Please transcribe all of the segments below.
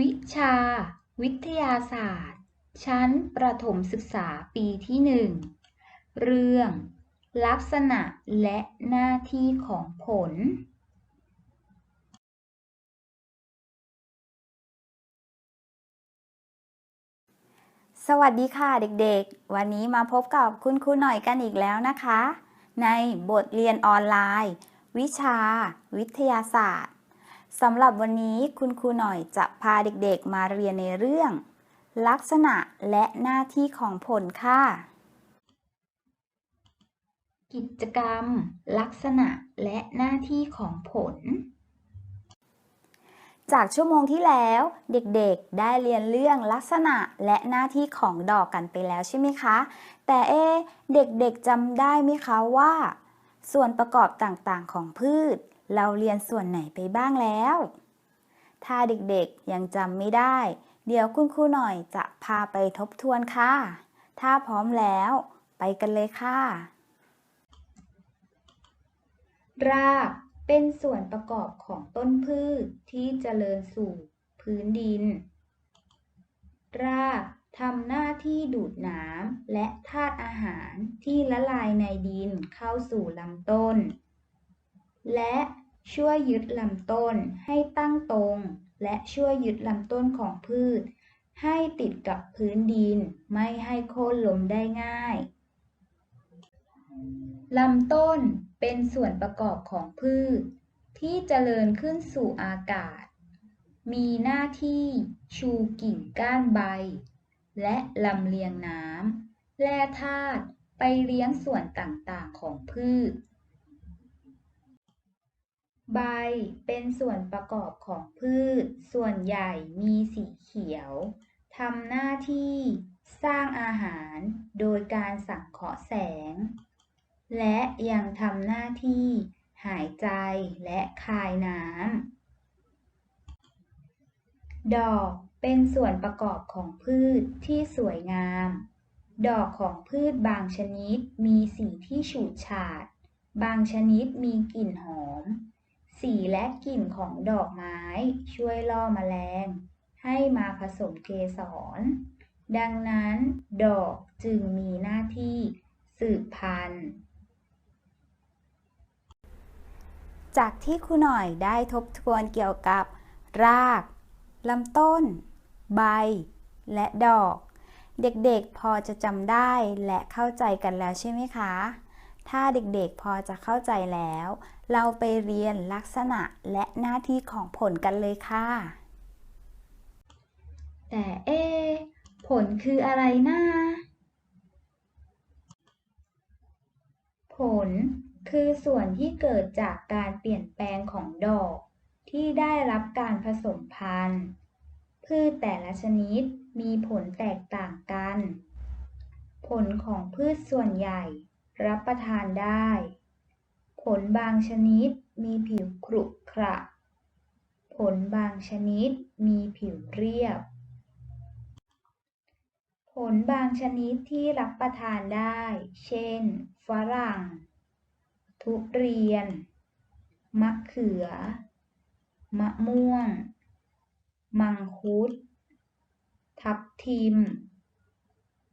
วิชา วิทยาศาสตร์ ชั้นประถมศึกษาปีที่หนึ่งเรื่อง ลักษณะและหน้าที่ของผล สวัสดีค่ะเด็กๆ วันนี้มาพบกับคุณครูหน่อยกันอีกแล้วนะคะ ในบทเรียนออนไลน์ วิชา วิทยาศาสตร์ สำหรับวันนี้คุณครูหน่อยจะพาเด็กๆมาเรียนในเรื่อง ลักษณะและหน้าที่ของผลค่ะ กิจกรรม ลักษณะและหน้าที่ของผล จากชั่วโมงที่แล้วเด็กๆได้เรียนเรื่องลักษณะและหน้าที่ของดอกกันไปแล้วใช่ไหมคะ แต่เอะเด็กๆจำได้ไหมคะว่า ส่วนประกอบต่างๆของพืช เราเรียนส่วนไหนไปบ้างแล้ว ถ้าเด็กๆยังจำไม่ได้ เดี๋ยวคุณครูหน่อยจะพาไปทบทวนค่ะ ถ้าพร้อมแล้วไปกันเลยค่ะ รากเป็นส่วนประกอบของต้นพืชที่เจริญสู่พื้นดิน รากทำหน้าที่ดูดน้ำและธาตุอาหารที่ละลายในดินเข้าสู่ลำต้น และช่วยยึดลำต้นให้ตั้งตรง และช่วยยึดลำต้นของพืช ให้ติดกับพื้นดิน ไม่ให้โค่นล้มได้ง่ายลำต้นเป็นส่วนประกอบของพืช ที่เจริญขึ้นสู่อากาศ มีหน้าที่ชูกิ่งก้านใบ และลำเลียงน้ำแร่ธาตุไปเลี้ยงส่วนต่างๆของพืช ใบเป็นส่วนประกอบของพืช ส่วนใหญ่มีสีเขียว ทำหน้าที่สร้างอาหารโดยการสังเคราะห์แสง และยังทำหน้าที่หายใจและคายน้ำ ดอกเป็นส่วนประกอบของพืชที่สวยงาม ดอกของพืชบางชนิดมีสีที่ฉูดฉาด บางชนิดมีกลิ่นหอม สีและกลิ่นของดอกไม้ช่วยล่อแมลง ให้มาผสมเกสร ดังนั้นดอกจึงมีหน้าที่สืบพันธุ์ จากที่ครูหน่อยได้ทบทวนเกี่ยวกับ รากลำต้น ใบ และดอก เด็กๆพอจะจำได้และเข้าใจกันแล้วใช่ไหมคะ ถ้าเด็กๆพอจะเข้าใจแล้ว เราไปเรียนลักษณะและหน้าที่ของผลกันเลยค่ะ แต่เอ ผลคืออะไรนะผลคือส่วนที่เกิดจากการเปลี่ยนแปลงของดอก ที่ได้รับการผสมพันธุ์ พืชแต่ละชนิดมีผลแตกต่างกัน ผลของพืชส่วนใหญ่ รับประทานได้ ผลบางชนิดมีผิวขรุขระ ผลบางชนิดมีผิวเรียบ ผลบางชนิดที่รับประทานได้ เช่น ฝรั่ง ทุเรียน มะเขือ มะม่วง มังคุด ทับทิม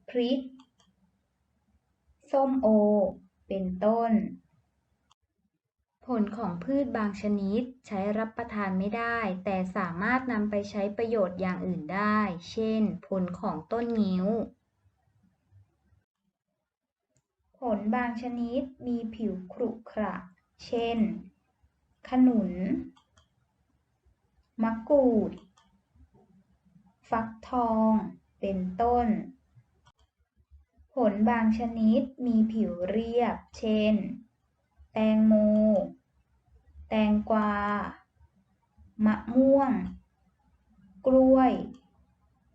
พริก ส้มโอ เป็นต้น ผลของพืชบางชนิดใช้รับประทานไม่ได้ แต่สามารถนำไปใช้ประโยชน์อย่างอื่นได้ เช่น ผลของต้นงิ้ว ผลบางชนิดมีผิวขรุขระ เช่น ขนุน มะกรูด ฟักทอง เป็นต้น ผลบางชนิดมีผิวเรียบ เช่น แตงโม แตงกวา มะม่วง กล้วย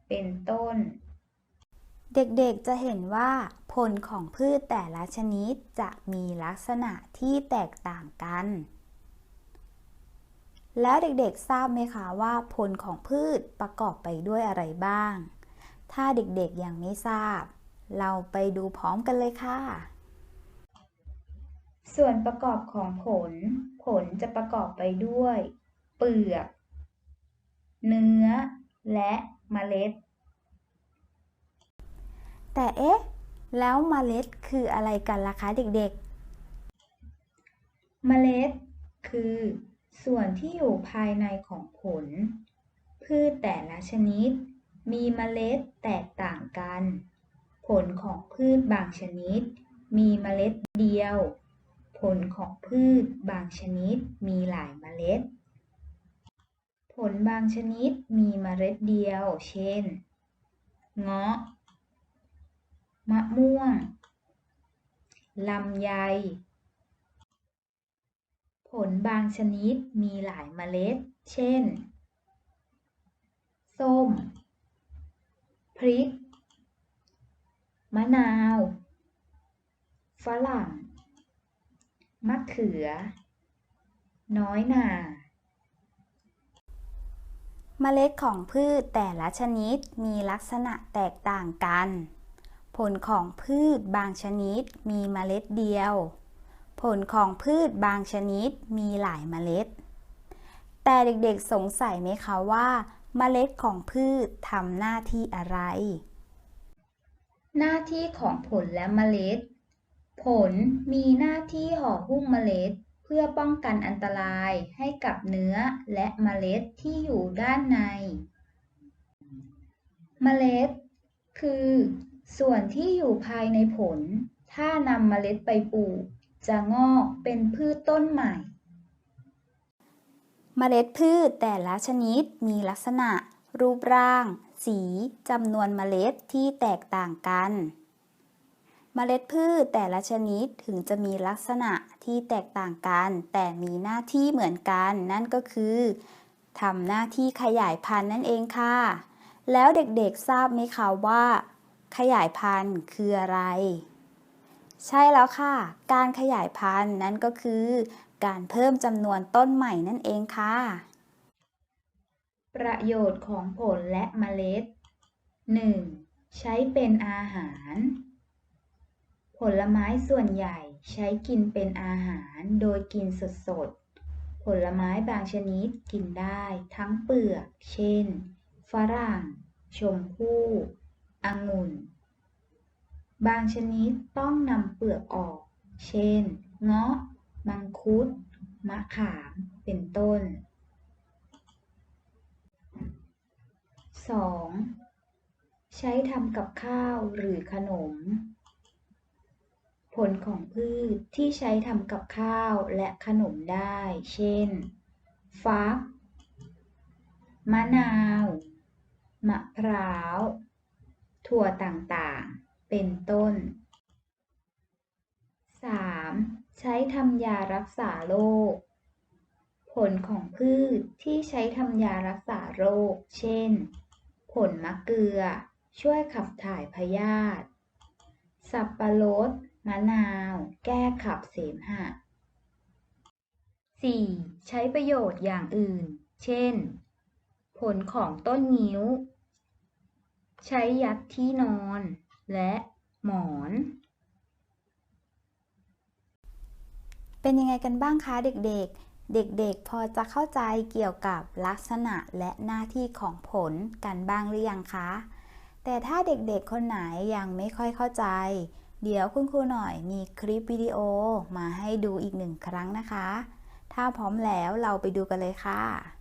เป็นต้น เด็กๆจะเห็นว่า ผลของพืชแต่ละชนิดจะมีลักษณะที่แตกต่างกัน แล้วเด็กๆทราบไหมคะว่า ผลของพืชประกอบไปด้วยอะไรบ้าง ถ้าเด็กๆยังไม่ทราบ เราไปดูพร้อมกันเลยค่ะ ส่วนประกอบของผล ผลจะประกอบไปด้วย เปลือก เนื้อ และเมล็ด แต่เอ๊ะ แล้วเมล็ดคืออะไรกันล่ะคะเด็กเมล็ด คือ ส่วนที่อยู่ภายในของผล พืชแต่ละชนิด มีเมล็ดแตกต่างกัน ผลของพืชบางชนิด มีเมล็ดเดียว ผลของพืชบางชนิดมีหลายเมล็ด ผลบางชนิดมีเมล็ดเดียว เช่น เงาะ มะม่วง ลำไย ผลบางชนิดมีหลายเมล็ด เช่น ส้ม พริก มะนาว ฝรั่ง มะเขือ น้อยหนาเมล็ดของพืชแต่ละชนิดมีลักษณะแตกต่างกัน ผลของพืชบางชนิดมีเมล็ดเดียว ผลของพืชบางชนิดมีหลายเมล็ด แต่เด็กๆสงสัยไหมคะว่า เมล็ดของพืชทำหน้าที่อะไร หน้าที่ของผลและเมล็ด ผลมีหน้าที่ห่อหุ้มเมล็ด เพื่อป้องกันอันตรายให้กับเนื้อและเมล็ดที่อยู่ด้านใน เมล็ด คือ ส่วนที่อยู่ภายในผล ถ้านำเมล็ดไปปลูก จะงอกเป็นพืชต้นใหม่ เมล็ดพืชแต่ละชนิดมีลักษณะ รูปร่าง สีจำนวนเมล็ดที่แตกต่างกัน เมล็ดพืชแต่ละชนิดถึงจะมีลักษณะที่แตกต่างกัน แต่มีหน้าที่เหมือนกัน นั่นก็คือทำหน้าที่ขยายพันธุ์นั่นเองค่ะ แล้วเด็กๆทราบไหมคะว่า ขยายพันธุ์คืออะไร ใช่แล้วค่ะ การขยายพันธุ์นั่นก็คือ การเพิ่มจำนวนต้นใหม่นั่นเองค่ะ ประโยชน์ของผลและเมล็ด 1. ใช้เป็นอาหาร ผลไม้ส่วนใหญ่ใช้กินเป็นอาหารโดยกินสดๆ ผลไม้บางชนิดกินได้ทั้งเปลือก เช่น ฝรั่ง ชมพู่ องุ่น บางชนิดต้องนำเปลือกออก เช่น เงาะ มังคุด มะขาม เป็นต้น 2. ใช้ทำกับข้าวหรือขนม ผลของพืชที่ใช้ทำกับข้าวและขนมได้ เช่น ฟัก มะนาว มะพร้าว ถั่วต่างๆ เป็นต้น 3. ใช้ทำยารักษาโรค ผลของพืชที่ใช้ทำยารักษาโรค เช่น ผลมะเกลือ ช่วยขับถ่ายพยาธิ สับปะรด มะนาว แก้ขับเสมหะ 4. ใช้ประโยชน์อย่างอื่น เช่น ผลของต้นงิ้ว ใช้ยัดที่นอน และหมอน เป็นยังไงกันบ้างคะเด็กๆ เด็กๆ พอจะเข้าใจเกี่ยวกับลักษณะและหน้าที่ของผลกันบ้างหรือยังคะ แต่ถ้าเด็กๆ คนไหนยังไม่ค่อยเข้าใจ เดี๋ยวคุณครูหน่อยมีคลิปวิดีโอมาให้ดูอีกหนึ่งครั้งนะคะ ถ้าพร้อมแล้วเราไปดูกันเลยค่ะ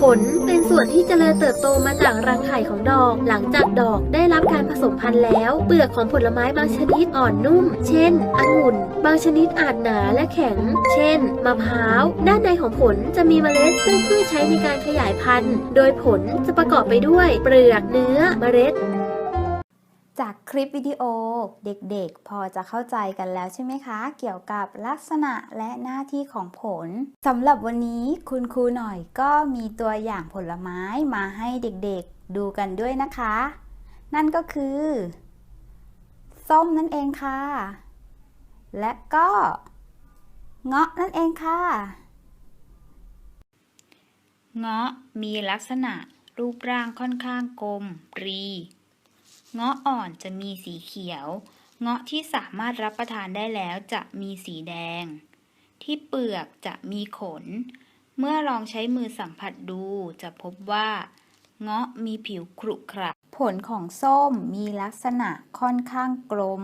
ผลเป็นส่วนที่เจริญเติบโตมาจากรังไข่ของดอก หลังจากดอกได้รับการผสมพันธุ์แล้ว เปลือกของผลไม้บางชนิดอ่อนนุ่ม เช่นองุ่น บางชนิดอาจหนาและแข็ง เช่น มะพร้าว ด้านในของผลจะมีเมล็ดซึ่งพืชใช้ในการขยายพันธุ์ โดยผลจะประกอบไปด้วย เปลือก เนื้อ เมล็ด จากคลิปวิดีโอเด็กๆ พอจะเข้าใจกันแล้วใช่ไหมคะ เกี่ยวกับลักษณะและหน้าที่ของผลสำหรับวันนี้คุณครูหน่อยก็มีตัวอย่างผลไม้มาให้เด็กๆดูกันด้วยนะคะ นั่นก็คือ ส้มนั่นเองค่ะ และก็เงาะนั่นเองค่ะ เงาะมีลักษณะรูปร่างค่อนข้างกลม รี เงาะอ่อนจะมีสีเขียว เงาะที่สามารถรับประทานได้แล้วจะมีสีแดง ที่เปลือกจะมีขน เมื่อลองใช้มือสัมผัสดูจะพบว่า เงาะมีผิวครุขระผลของส้มมีลักษณะค่อนข้างกลม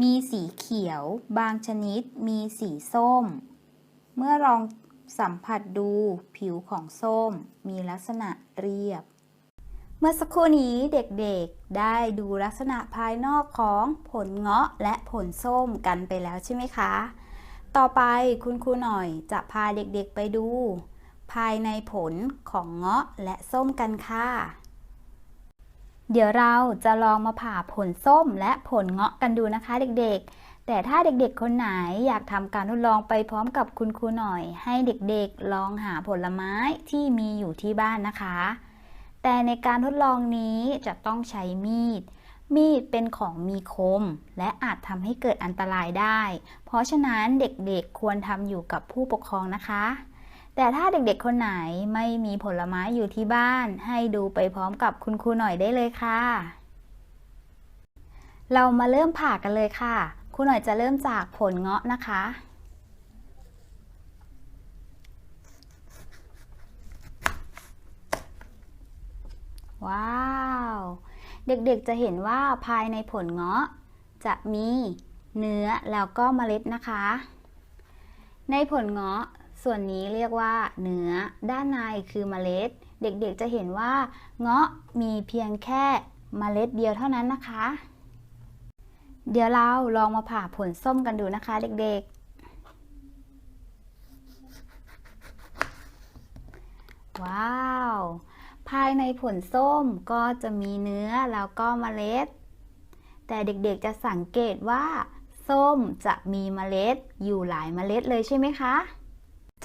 มีสีเขียว บางชนิดมีสีส้ม เมื่อลองสัมผัสดูผิวของส้มมีลักษณะเรียบ เมื่อสักครู่นี้เด็กๆได้ดูลักษณะภายนอกของผลเงาะและผลส้มกันไปแล้วใช่ไหมคะ ต่อไปคุณครูหน่อยจะพาเด็กๆไปดู ภายในผลของเงาะและส้มกันค่ะ เดี๋ยวเราจะลองมาผ่าผลส้มและผลเงาะกันดูนะคะเด็กๆ แต่ถ้าเด็กๆคนไหนอยากทำการทดลองไปพร้อมกับคุณครูหน่อย ให้เด็กๆลองหาผลไม้ที่มีอยู่ที่บ้านนะคะ แต่ในการทดลองนี้จะต้องใช้มีด มีดเป็นของมีคม และอาจทำให้เกิดอันตรายได้ เพราะฉะนั้นเด็กๆควรทำอยู่กับผู้ปกครองนะคะ แต่ถ้าเด็กๆคนไหนไม่มีผลไม้อยู่ที่บ้าน ให้ดูไปพร้อมกับคุณครูหน่อยได้เลยค่ะ เรามาเริ่มผ่ากันเลยค่ะครูหน่อยจะเริ่มจากผลเงาะนะคะ ว้าว เด็กๆจะเห็นว่าภายในผลเงาะ จะมีเนื้อแล้วก็เมล็ดนะคะ ในผลเงาะส่วนนี้เรียกว่าเนื้อด้านในคือเมล็ด เด็กๆจะเห็นว่าเงาะมีเพียงแค่เมล็ดเดียวเท่านั้นนะคะ เดี๋ยวเราลองมาผ่าผลส้มกันดูนะคะ เด็กๆ ว้าว ภายในผลส้มก็จะมีเนื้อแล้วก็เมล็ด แต่เด็กๆจะสังเกตว่า ส้มจะมีเมล็ดอยู่หลายเมล็ดเลยใช่ไหมคะ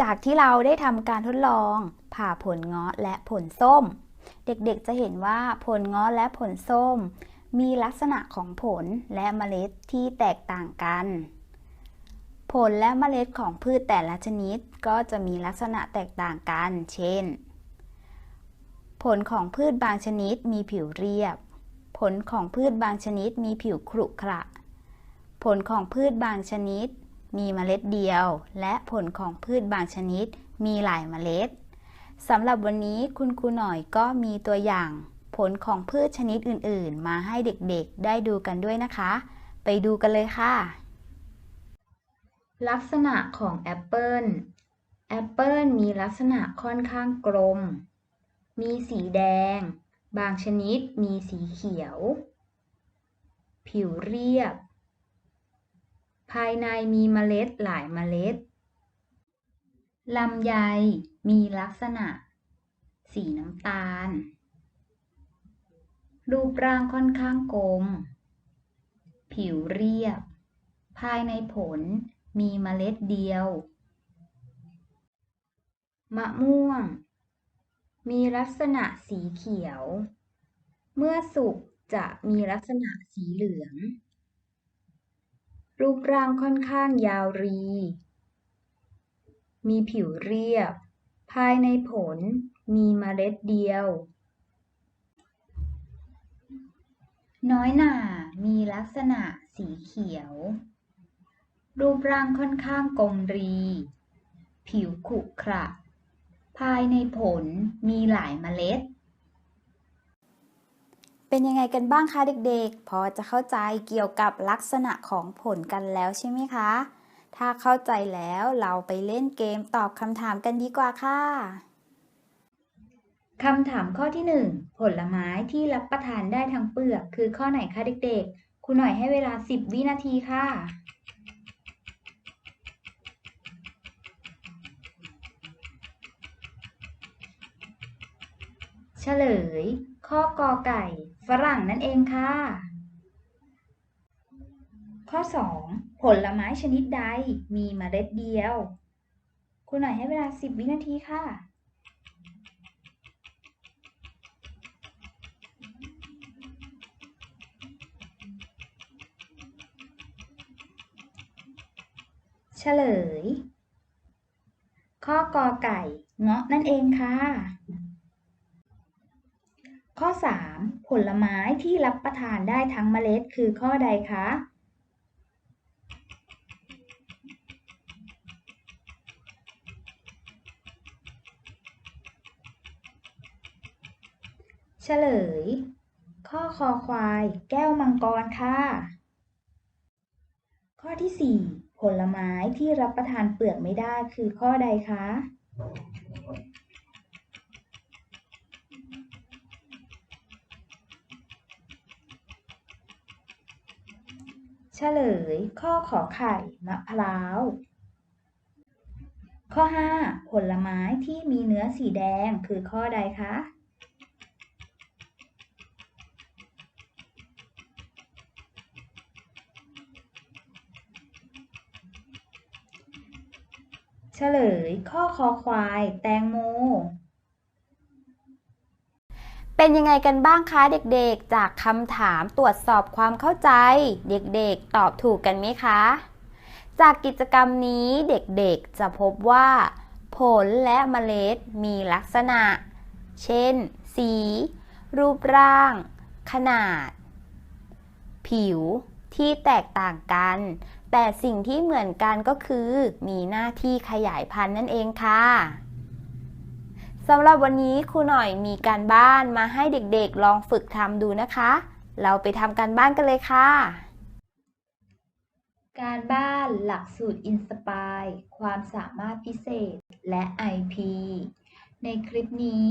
จากที่เราได้ทำการทดลอง ผ่าผลเงาะและผลส้ม เด็กๆจะเห็นว่าผลเงาะและผลส้ม มีลักษณะของผลและเมล็ดที่แตกต่างกัน ผลและเมล็ดของพืชแต่ละชนิดก็จะมีลักษณะแตกต่างกัน เช่น ผลของพืชบางชนิดมีผิวเรียบ ผลของพืชบางชนิดมีผิวขรุขระ ผลของพืชบางชนิด มีเมล็ดเดียว และผลของพืชบางชนิด มีหลายเมล็ดสำหรับวันนี้คุณครูหน่อยก็มีตัวอย่าง ผลของพืชชนิดอื่น ๆ มาให้เด็กๆ ได้ดูกันด้วยนะคะ ไปดูกันเลยค่ะ ลักษณะของแอปเปิลแอปเปิลมีลักษณะค่อนข้างกลม มีสีแดง บางชนิดมีสีเขียว ผิวเรียบ ภายในมีเมล็ดหลายเมล็ดลำไยมีลักษณะ สีน้ำตาล รูปร่างค่อนข้างกลม ผิวเรียบ ภายในผลมีเมล็ดเดียว มะม่วง มีลักษณะสีเขียว เมื่อสุกจะมีลักษณะสีเหลือง รูปร่างค่อนข้างยาวรี มีผิวเรียบ ภายในผลมีเมล็ดเดียว น้อยหน่ามีลักษณะสีเขียว รูปร่างค่อนข้างกลมรี ผิวขรุขระ ภายในผลมีหลายเมล็ด เป็นยังไงกันบ้างคะเด็กๆ พอจะเข้าใจเกี่ยวกับลักษณะของผลกันแล้วใช่ไหมคะ ถ้าเข้าใจแล้วเราไปเล่นเกมตอบคำถามกันดีกว่าค่ะคำถามข้อที่หนึ่งผลไม้ที่รับประทานได้ทั้งเปลือก คือข้อไหนคะเด็กๆ ครูหน่อยให้เวลา 10 วินาทีค่ะ เฉลย ข้อกอไก่ ฝรั่งนั่นเองค่ะ ข้อ 2 ผลไม้ชนิดใดมีเมล็ดเดียวครูหน่อยให้เวลา 10 วินาทีค่ะเฉลย ข้อกอไก่ เงาะนั่นเองค่ะ ข้อ 3 ผลไม้ที่รับประทานได้ทั้งเมล็ดคือข้อใดคะเเฉลย ข้อคอควาย แก้วมังกรค่ะ ข้อที่ 4 ผลไม้ที่รับประทานเปลือกไม่ได้คือข้อใดคะ เฉลย ข้อขอไข่มะพร้าว ข้อ 5 ผลไม้ที่มีเนื้อสีแดงคือข้อใดคะ เฉลย ข้อคอควาย แตงโม เป็นยังไงกันบ้างคะเด็กๆ จากคำถามตรวจสอบความเข้าใจ เด็กๆ ตอบถูกกันไหมคะ จากกิจกรรมนี้เด็กๆ จะพบว่า ผลและเมล็ดมีลักษณะ เช่น สี รูปร่าง ขนาด ผิวที่แตกต่างกัน แต่สิ่งที่เหมือนกันก็คือ มีหน้าที่ขยายพันธุ์นั่นเองค่ะ สำหรับวันนี้ครูหน่อยมีการบ้านมาให้เด็กๆลองฝึกทำดูนะคะ เราไปทำการบ้านกันเลยค่ะ การบ้านหลักสูตรอินสปายความสามารถพิเศษและ IP ในคลิปนี้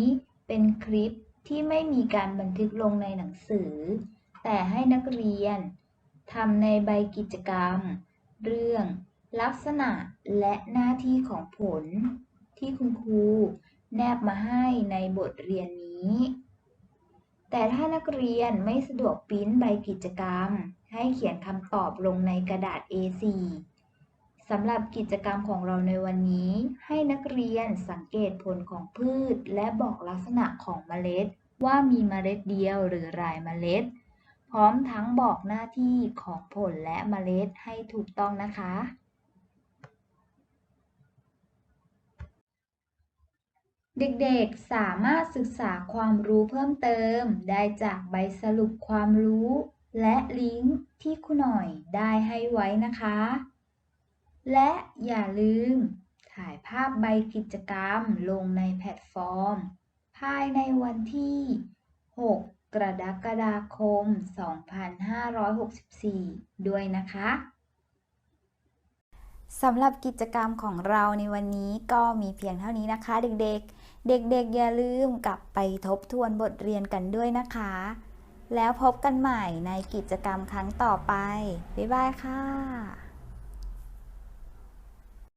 เป็นคลิปที่ไม่มีการบันทึกลงในหนังสือ แต่ให้นักเรียนทำในใบกิจกรรม เรื่อง ลักษณะและหน้าที่ของผล ที่คุณครู แนบมาให้ในบทเรียนนี้ แต่ถ้านักเรียนไม่สะดวกปริ้นใบกิจกรรม ให้เขียนคำตอบลงในกระดาษ A4 สำหรับกิจกรรมของเราในวันนี้ ให้นักเรียนสังเกตผลของพืช และบอกลักษณะของเมล็ด ว่ามีเมล็ดเดียวหรือหลายเมล็ด พร้อมทั้งบอกหน้าที่ของผลและเมล็ดให้ถูกต้องนะคะ เด็กๆ สามารถศึกษาความรู้เพิ่มเติม ได้จากใบสรุปความรู้ และลิงก์ที่ครูหน่อยได้ให้ไว้นะคะ และอย่าลืม ถ่ายภาพใบกิจกรรมลงในแพลตฟอร์ม ภายในวันที่ 6 กรกฎาคม 2564 ด้วยนะคะสำหรับกิจกรรมของเราในวันนี้ก็มีเพียงเท่านี้นะคะเด็กๆ เด็กๆอย่าลืมกลับไปทบทวนบทเรียนกันด้วยนะคะ แล้วพบกันใหม่ในกิจกรรมครั้งต่อไป บ๊ายบายค่ะ